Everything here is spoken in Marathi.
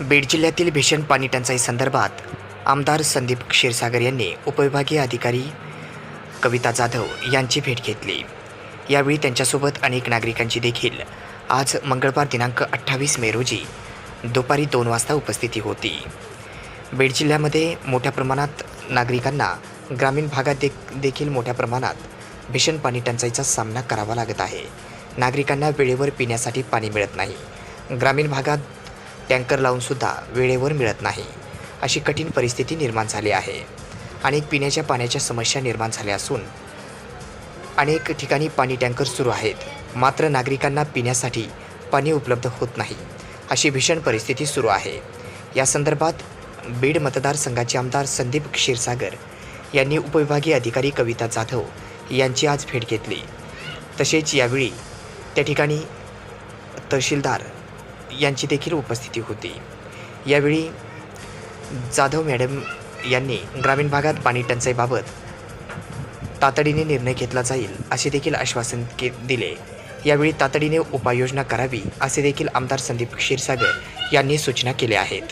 बीड जिल्ह्यातील भीषण पाणी टंचाई संदर्भात आमदार संदीप क्षीरसागर यांनी उपविभागीय अधिकारी कविता जाधव यांची भेट घेतली. यावेळी त्यांच्यासोबत अनेक नागरिकांची देखील. आज मंगळवार दिनांक अठ्ठावीस मे रोजी दुपारी दोन वाजता उपस्थिती होती. बीड जिल्ह्यामध्ये मोठ्या प्रमाणात नागरिकांना ग्रामीण भागात दे देखील मोठ्या प्रमाणात भीषण पाणी टंचाईचा सामना करावा लागत आहे. नागरिकांना वेळेवर पिण्यासाठी पाणी मिळत नाही. ग्रामीण भागात टँकर लावूनसुद्धा वेळेवर मिळत नाही. अशी कठीण परिस्थिती निर्माण झाली आहे. अनेक पिण्याच्या पाण्याच्या समस्या निर्माण झाल्या असून अनेक ठिकाणी पाणी टँकर सुरू आहेत. मात्र नागरिकांना पिण्यासाठी पाणी उपलब्ध होत नाही अशी भीषण परिस्थिती सुरू आहे. या संदर्भात बीड मतदारसंघाचे आमदार संदीप क्षीरसागर यांनी उपविभागीय अधिकारी कविता जाधव यांची आज भेट घेतली. तसेच यावेळी त्या ठिकाणी तहसीलदार यांची देखील उपस्थिती होती. यावेळी जाधव मॅडम यांनी ग्रामीण भागात पाणी टंचाईबाबत तातडीने निर्णय घेतला जाईल असे देखील आश्वासन के दिले. यावेळी तातडीने उपाययोजना करावी असे देखील आमदार संदीप क्षीरसागर यांनी सूचना केल्या आहेत.